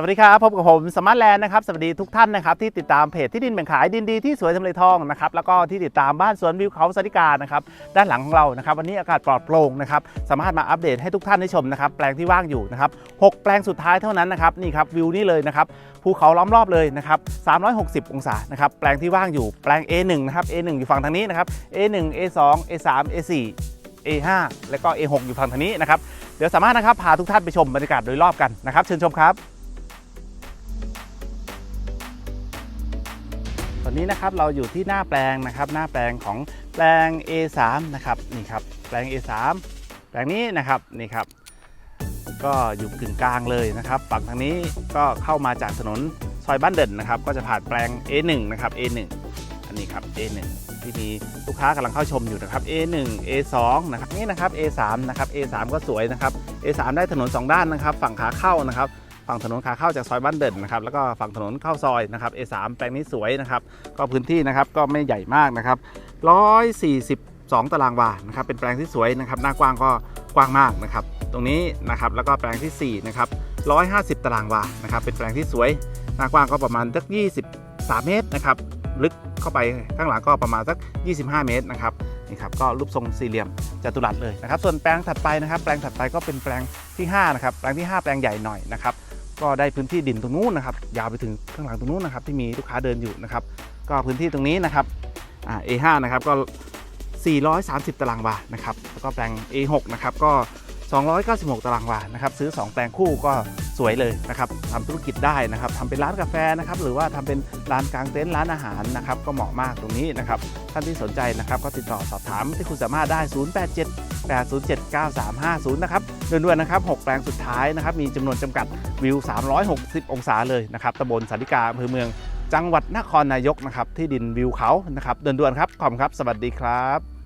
สวัสดีครับพบกับผมสมาร์ทแลนด์นะครับสวัสดีทุกท่านนะครับที่ติดตามเพจที่ดินแบ่งขายดินดีที่สวยทำเลทองนะครับแล้วก็ที่ติดตามบ้านสวนวิวเขาสาริกานะครับด้านหลังของเรานะครับวันนี้อากาศปลอดโปร่งนะครับสามารถมาอัปเดตให้ทุกท่านได้ชมนะครับแปลงที่ว่างอยู่นะครับหกแปลงสุดท้ายเท่านั้นนะครับนี่ครับวิวนี่เลยนะครับภูเขาล้อมรอบเลยนะครับ360 องศานะครับแปลงที่ว่างอยู่แปลง A1 นะครับ A1 อยู่ฝั่งทางนี้นะครับ A1 A2 A3 A4 A5 แล้วก็ A6 อยู่ฝั่งทางนี้นะครับเดี๋ยวสามารถนะครับพาทุกท่านไปชมบรรยากาศโดยรอบกันนะครับเชิญชมครับ อนนี้นะครับเราอยู่ที่หน้าแปลงนะครับ หน้าแปลงของแปลง A3 นะครับนี่ครับแปลง A3 แปลงนี้นะครับนี่ครับ ก็อยู่กึ่งกลางเลยนะครับฝั่งทางนี้ก็เข้ามาจากถนนซอยบ้านเด่นนะครับ ก็จะผ่านแปลง A1 นะครับ A1 อันนี้ครับ A1 ที่มีลูกค้ากำลังเข้าชมอยู่นะครับ A1 A2 นะครับนี่นะครับ A3 นะครับ A3 ก็สวยนะครับ A3 ได้ถนน 2 ด้านนะครับ ฝั่งขาเข้านะครับ ฝั่งถนนขาเข้าจากซอยบ้านเด่นนะครับแล้วก็ฝั่งถนนเข้าซอยนะครับ A3 แปลงนี้สวยนะครับ ก็พื้นที่นะครับก็ไม่ใหญ่มากนะครับ 142 ตารางวานะครับเป็นแปลงที่สวยนะครับหน้ากว้างก็กว้างมากนะครับ ตรงนี้นะครับแล้วก็แปลงที่4นะครับ150 ตารางวานะครับเป็นแปลงที่สวยหน้ากว้างก็ประมาณสัก23 เมตรนะครับลึกเข้าไปข้างหลังก็ประมาณสัก 25 เมตรนะครับนี่ครับก็รูปทรงสี่เหลี่ยมจัตุรัสเลยนะครับ ส่วนแปลงถัดไปนะครับ แปลงถัดไปก็เป็นแปลงที่5นะครับแปลงที่ 5 แปลงใหญ่หน่อยนะครับ ก็ได้พื้นที่ดินตรงนู้นนะครับ ยาวไปถึงข้างหลังตรงนู้นนะครับ ที่มีลูกค้าเดินอยู่นะครับ ก็พื้นที่ตรงนี้นะครับอ่า A5 นะครับก็ 430 ตารางวานะครับแล้วก็แปลง A6 นะครับก็ 296 ตารางวานะครับ ซื้อ 2 แปลงคู่ก็สวยเลยนะครับทำธุรกิจได้นะครับทำเป็นร้านกาแฟนะครับ หรือว่าทำเป็นร้านกลางเต็นท์ร้านอาหารนะครับ ก็เหมาะมากตรงนี้นะครับ ท่านที่สนใจนะครับ ก็ติดต่อสอบถามที่คุณสามารถได้ 087 807 9350 นะครับด่วนๆนะครับ 6 แปลงสุดท้ายนะครับ มีจำนวนจำกัดวิว 360 องศาเลยนะครับตำบลสาริกาอำเภอเมือง จังหวัดนครนายกนะครับ ที่ดินวิวเขานะครับด่วนๆครับ ขอบคุณครับ สวัสดีครับ